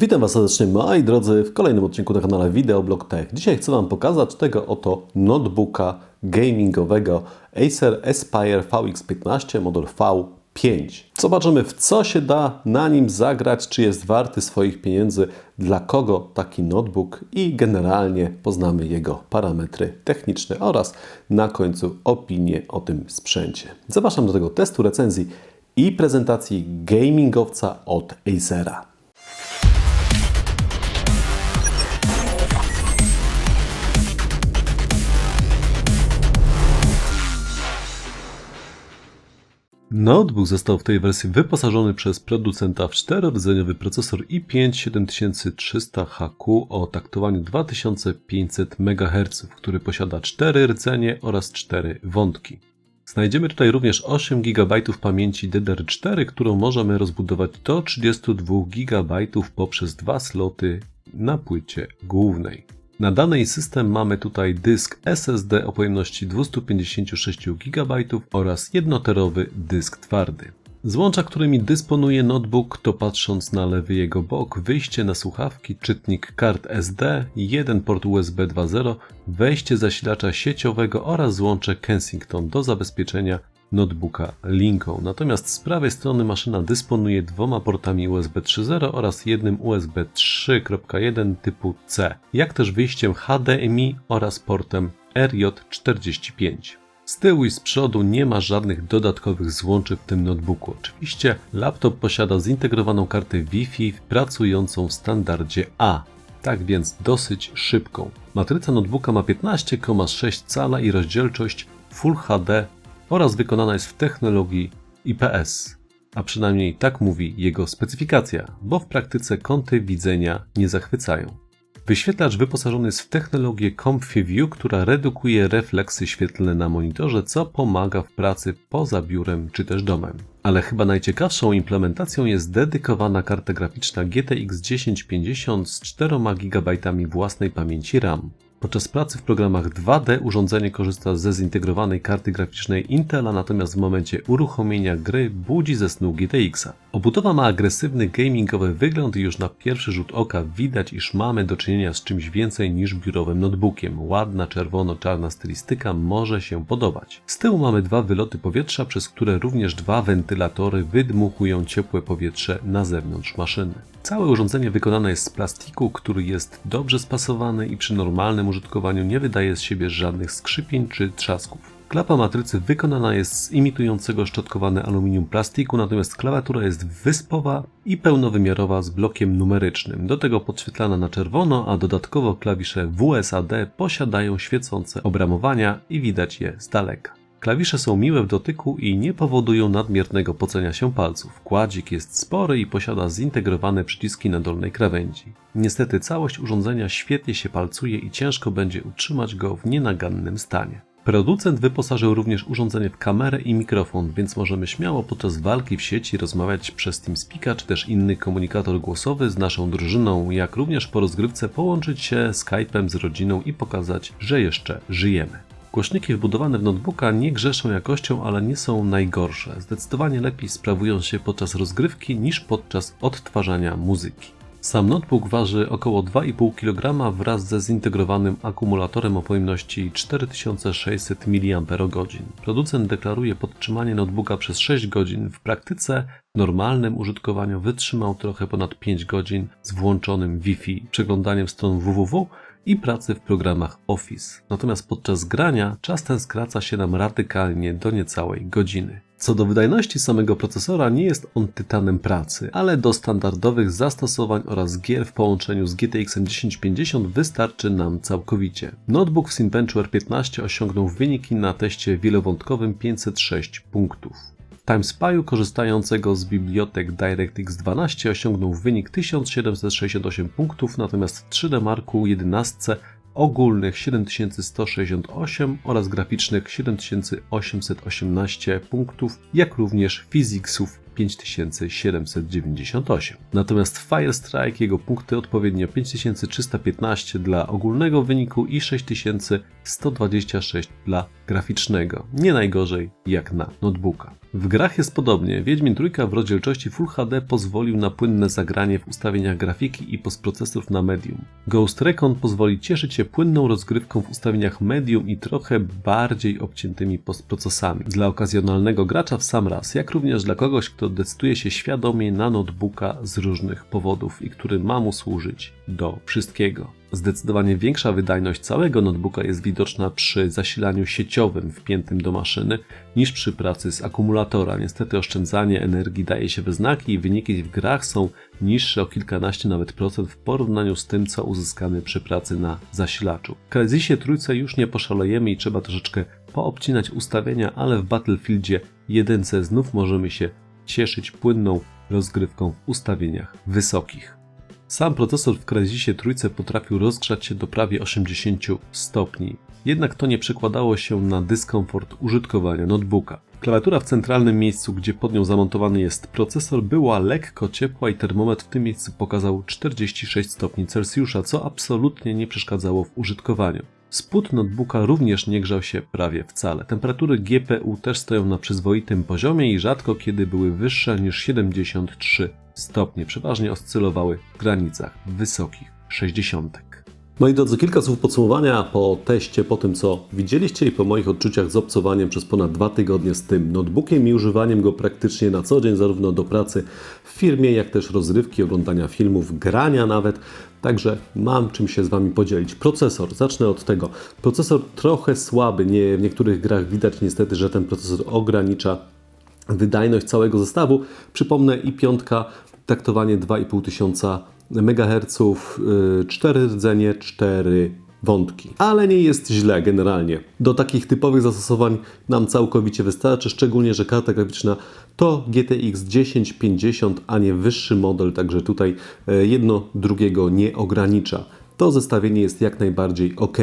Witam Was serdecznie moi drodzy w kolejnym odcinku na kanale Videoblog Tech. Dzisiaj chcę Wam pokazać tego oto notebooka gamingowego Acer Aspire VX15 model V5. Zobaczymy w co się da na nim zagrać, czy jest warty swoich pieniędzy, dla kogo taki notebook i generalnie poznamy jego parametry techniczne oraz na końcu opinię o tym sprzęcie. Zapraszam do tego testu, recenzji i prezentacji gamingowca od Acera. Notebook został w tej wersji wyposażony przez producenta w czterordzeniowy procesor i5 7300HQ o taktowaniu 2500 MHz, który posiada 4 rdzenie oraz 4 wątki. Znajdziemy tutaj również 8 GB pamięci DDR4, którą możemy rozbudować do 32 GB poprzez dwa sloty na płycie głównej. Na danej system mamy tutaj dysk SSD o pojemności 256 GB oraz jednoterowy dysk twardy. Złącza, którymi dysponuje notebook to patrząc na lewy jego bok, wyjście na słuchawki, czytnik kart SD, jeden port USB 2.0, wejście zasilacza sieciowego oraz złącze Kensington do zabezpieczenia notebooka linką. Natomiast z prawej strony maszyna dysponuje dwoma portami USB 3.0 oraz jednym USB 3.1 typu C, jak też wyjściem HDMI oraz portem RJ45. Z tyłu i z przodu nie ma żadnych dodatkowych złączy w tym notebooku. Oczywiście laptop posiada zintegrowaną kartę Wi-Fi pracującą w standardzie A, tak więc dosyć szybką. Matryca notebooka ma 15,6 cala i rozdzielczość Full HD oraz wykonana jest w technologii IPS, a przynajmniej tak mówi jego specyfikacja, bo w praktyce kąty widzenia nie zachwycają. Wyświetlacz wyposażony jest w technologię ComfyView, która redukuje refleksy świetlne na monitorze, co pomaga w pracy poza biurem czy też domem. Ale chyba najciekawszą implementacją jest dedykowana karta graficzna GTX 1050 z 4 GB własnej pamięci RAM. Podczas pracy w programach 2D urządzenie korzysta ze zintegrowanej karty graficznej Intela, natomiast w momencie uruchomienia gry budzi ze snu GTX-a. Obudowa ma agresywny gamingowy wygląd i już na pierwszy rzut oka widać, iż mamy do czynienia z czymś więcej niż biurowym notebookiem. Ładna czerwono-czarna stylistyka może się podobać. Z tyłu mamy dwa wyloty powietrza, przez które również dwa wentylatory wydmuchują ciepłe powietrze na zewnątrz maszyny. Całe urządzenie wykonane jest z plastiku, który jest dobrze spasowany i przy normalnym użytkowaniu nie wydaje z siebie żadnych skrzypień czy trzasków. Klapa matrycy wykonana jest z imitującego szczotkowane aluminium plastiku, natomiast klawiatura jest wyspowa i pełnowymiarowa z blokiem numerycznym. Do tego podświetlana na czerwono, a dodatkowo klawisze WSAD posiadają świecące obramowania i widać je z daleka. Klawisze są miłe w dotyku i nie powodują nadmiernego pocenia się palców. Kładzik jest spory i posiada zintegrowane przyciski na dolnej krawędzi. Niestety całość urządzenia świetnie się palcuje i ciężko będzie utrzymać go w nienagannym stanie. Producent wyposażył również urządzenie w kamerę i mikrofon, więc możemy śmiało podczas walki w sieci rozmawiać przez TeamSpeaka czy też inny komunikator głosowy z naszą drużyną, jak również po rozgrywce połączyć się Skype'em z rodziną i pokazać, że jeszcze żyjemy. Głośniki wbudowane w notebooka nie grzeszą jakością, ale nie są najgorsze. Zdecydowanie lepiej sprawują się podczas rozgrywki niż podczas odtwarzania muzyki. Sam notebook waży około 2,5 kg wraz ze zintegrowanym akumulatorem o pojemności 4600 mAh. Producent deklaruje podtrzymanie notebooka przez 6 godzin. W praktyce w normalnym użytkowaniu wytrzymał trochę ponad 5 godzin z włączonym Wi-Fi, przeglądaniem stron www i pracy w programach Office. Natomiast podczas grania czas ten skraca się nam radykalnie do niecałej godziny. Co do wydajności samego procesora, nie jest on tytanem pracy, ale do standardowych zastosowań oraz gier w połączeniu z GTX 1050 wystarczy nam całkowicie. Notebook w Cinebench 15 osiągnął wyniki na teście wielowątkowym 506 punktów. TimeSpy'u korzystającego z bibliotek DirectX 12 osiągnął wynik 1768 punktów, natomiast w 3D Marku 11 ogólnych 7168 oraz graficznych 7818 punktów, jak również Physicsów 5798. Natomiast Fire Strike jego punkty odpowiednio 5315 dla ogólnego wyniku i 6126 dla graficznego. Nie najgorzej jak na notebooka. W grach jest podobnie. Wiedźmin Trójka w rozdzielczości Full HD pozwolił na płynne zagranie w ustawieniach grafiki i postprocesorów na medium. Ghost Recon pozwoli cieszyć się płynną rozgrywką w ustawieniach medium i trochę bardziej obciętymi postprocesami. Dla okazjonalnego gracza w sam raz, jak również dla kogoś, kto decyduje się świadomie na notebooka z różnych powodów i który ma mu służyć do wszystkiego. Zdecydowanie większa wydajność całego notebooka jest widoczna przy zasilaniu sieciowym wpiętym do maszyny niż przy pracy z akumulatora. Niestety oszczędzanie energii daje się we znaki i wyniki w grach są niższe o kilkanaście nawet procent w porównaniu z tym, co uzyskamy przy pracy na zasilaczu. W Crysisie trójce już nie poszalejemy i trzeba troszeczkę poobcinać ustawienia, ale w Battlefieldzie 1 znów możemy się cieszyć płynną rozgrywką w ustawieniach wysokich. Sam procesor w Crysisie trójce potrafił rozgrzać się do prawie 80 stopni. Jednak to nie przekładało się na dyskomfort użytkowania notebooka. Klawiatura w centralnym miejscu, gdzie pod nią zamontowany jest procesor, była lekko ciepła i termometr w tym miejscu pokazał 46 stopni Celsjusza, co absolutnie nie przeszkadzało w użytkowaniu. Spód notebooka również nie grzał się prawie wcale. Temperatury GPU też stoją na przyzwoitym poziomie i rzadko kiedy były wyższe niż 73 stopnie. Przeważnie oscylowały w granicach wysokich 60. Moi drodzy, kilka słów podsumowania po teście, po tym co widzieliście i po moich odczuciach z obcowaniem przez ponad dwa tygodnie z tym notebookiem i używaniem go praktycznie na co dzień, zarówno do pracy w firmie, jak też rozrywki, oglądania filmów, grania nawet. Także mam czym się z Wami podzielić. Procesor, zacznę od tego. Procesor trochę słaby, nie, w niektórych grach widać niestety, że ten procesor ogranicza wydajność całego zestawu. Przypomnę i piątka, taktowanie 2,5 tysiąca MHz, 4 rdzenie, 4 wątki. Ale nie jest źle generalnie. Do takich typowych zastosowań nam całkowicie wystarczy, szczególnie, że karta graficzna to GTX 1050, a nie wyższy model, także tutaj e, jedno drugiego nie ogranicza. To zestawienie jest jak najbardziej ok.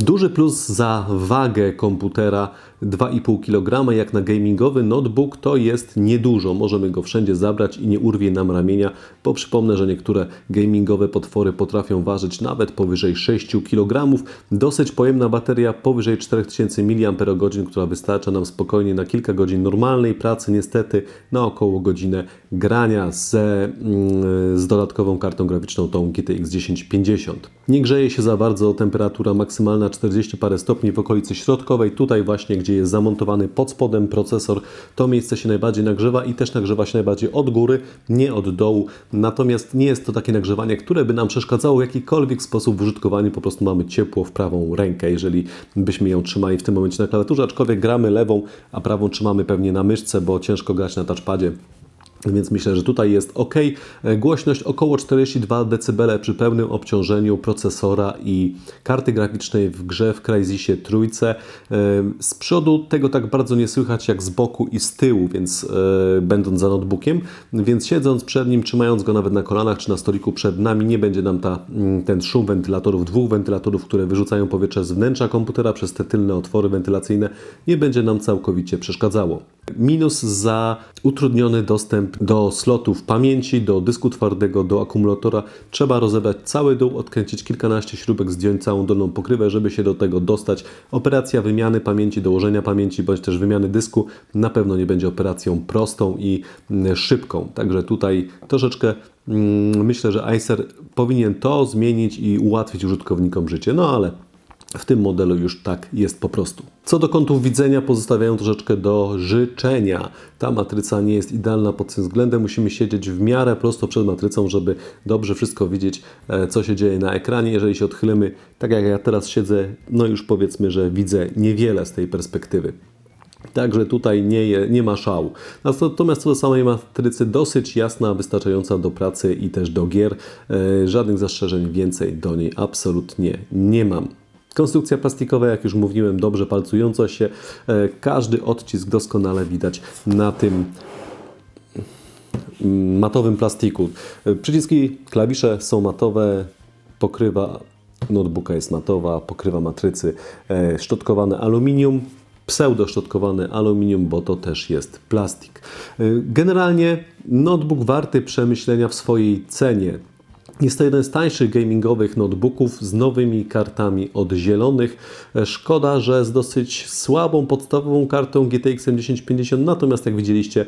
Duży plus za wagę komputera 2,5 kg, jak na gamingowy notebook to jest niedużo. Możemy go wszędzie zabrać i nie urwie nam ramienia, bo przypomnę, że niektóre gamingowe potwory potrafią ważyć nawet powyżej 6 kg. Dosyć pojemna bateria powyżej 4000 mAh, która wystarcza nam spokojnie na kilka godzin normalnej pracy, niestety na około godzinę grania z, mm, z dodatkową kartą graficzną, tą GTX 1050. Nie grzeje się za bardzo, temperatura maksymalna 40 parę stopni w okolicy środkowej, tutaj właśnie gdzie jest zamontowany pod spodem procesor, to miejsce się najbardziej nagrzewa i też nagrzewa się najbardziej od góry, nie od dołu. Natomiast nie jest to takie nagrzewanie, które by nam przeszkadzało w jakikolwiek sposób w użytkowaniu, po prostu mamy ciepło w prawą rękę, jeżeli byśmy ją trzymali w tym momencie na klawiaturze, aczkolwiek gramy lewą, a prawą trzymamy pewnie na myszce, bo ciężko grać na touchpadzie. Więc myślę, że tutaj jest ok. Głośność około 42 dB przy pełnym obciążeniu procesora i karty graficznej w grze w Crysisie trójce. Z przodu tego tak bardzo nie słychać jak z boku i z tyłu, więc e, będąc za notebookiem, więc siedząc przed nim, trzymając go nawet na kolanach czy na stoliku przed nami, nie będzie nam ta, mm, ten szum wentylatorów, dwóch wentylatorów, które wyrzucają powietrze z wnętrza komputera przez te tylne otwory wentylacyjne, nie będzie nam całkowicie przeszkadzało. Minus za utrudniony dostęp do slotów pamięci, do dysku twardego, do akumulatora. Trzeba rozebrać cały dół, odkręcić kilkanaście śrubek, zdjąć całą dolną pokrywę, żeby się do tego dostać. Operacja wymiany pamięci, dołożenia pamięci, bądź też wymiany dysku na pewno nie będzie operacją prostą i mm, szybką. Także tutaj troszeczkę mm, myślę, że Acer powinien to zmienić i ułatwić użytkownikom życie. No ale w tym modelu już tak jest po prostu. Co do kątów widzenia, pozostawiają troszeczkę do życzenia. Ta matryca nie jest idealna pod tym względem. Musimy siedzieć w miarę prosto przed matrycą, żeby dobrze wszystko widzieć, e, co się dzieje na ekranie. Jeżeli się odchylimy, tak jak ja teraz siedzę, no już powiedzmy, że widzę niewiele z tej perspektywy. Także tutaj nie, nie ma szału. Natomiast co do samej matrycy, dosyć jasna, wystarczająca do pracy i też do gier. E, żadnych zastrzeżeń więcej do niej absolutnie nie mam. Konstrukcja plastikowa, jak już mówiłem, dobrze palcująca się. E, każdy odcisk doskonale widać na tym matowym plastiku. E, przyciski, klawisze są matowe, pokrywa notebooka jest matowa, pokrywa matrycy e, szczotkowane aluminium. pseudoszczotkowane aluminium, bo to też jest plastik. Generalnie notebook warty przemyślenia w swojej cenie. Jest to jeden z tańszych gamingowych notebooków z nowymi kartami od zielonych. E, Szkoda, że z dosyć słabą podstawową kartą GTX 1050, natomiast jak widzieliście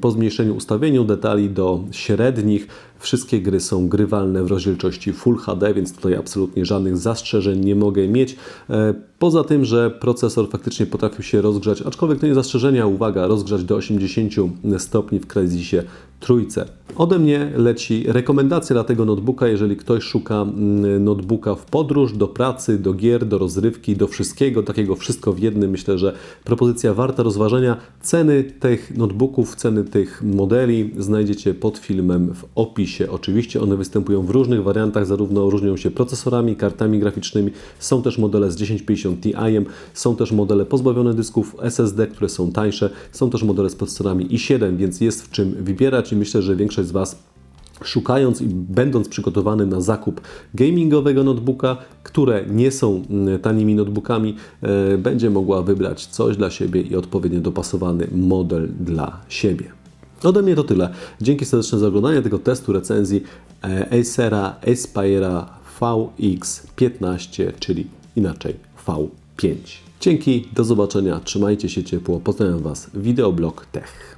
po zmniejszeniu ustawieniu detali do średnich, wszystkie gry są grywalne w rozdzielczości Full HD, więc tutaj absolutnie żadnych zastrzeżeń nie mogę mieć. E, Poza tym, że procesor faktycznie potrafił się rozgrzać, aczkolwiek to nie zastrzeżenia, uwaga, rozgrzać do 80 stopni w Crysisie trójce. Ode mnie leci rekomendacja dla tego notebooka, jeżeli ktoś szuka mm, notebooka w podróż, do pracy, do gier, do rozrywki, do wszystkiego, takiego wszystko w jednym. Myślę, że propozycja warta rozważenia. Ceny tych notebooków, ceny tych modeli znajdziecie pod filmem w opisie. Oczywiście one występują w różnych wariantach, zarówno różnią się procesorami, kartami graficznymi. Są też modele z 1050 Ti, są też modele pozbawione dysków SSD, które są tańsze, są też modele z procesorami i7, więc jest w czym wybierać i myślę, że większość z Was szukając i będąc przygotowany na zakup gamingowego notebooka, które nie są mm, tanimi notebookami, e, będzie mogła wybrać coś dla siebie i odpowiednio dopasowany model dla siebie. Ode mnie to tyle. Dzięki serdeczne za oglądanie tego testu recenzji e, Acera Aspira VX15, czyli inaczej V5. Dzięki, do zobaczenia, trzymajcie się ciepło, pozdrawiam Was, Videoblog Tech.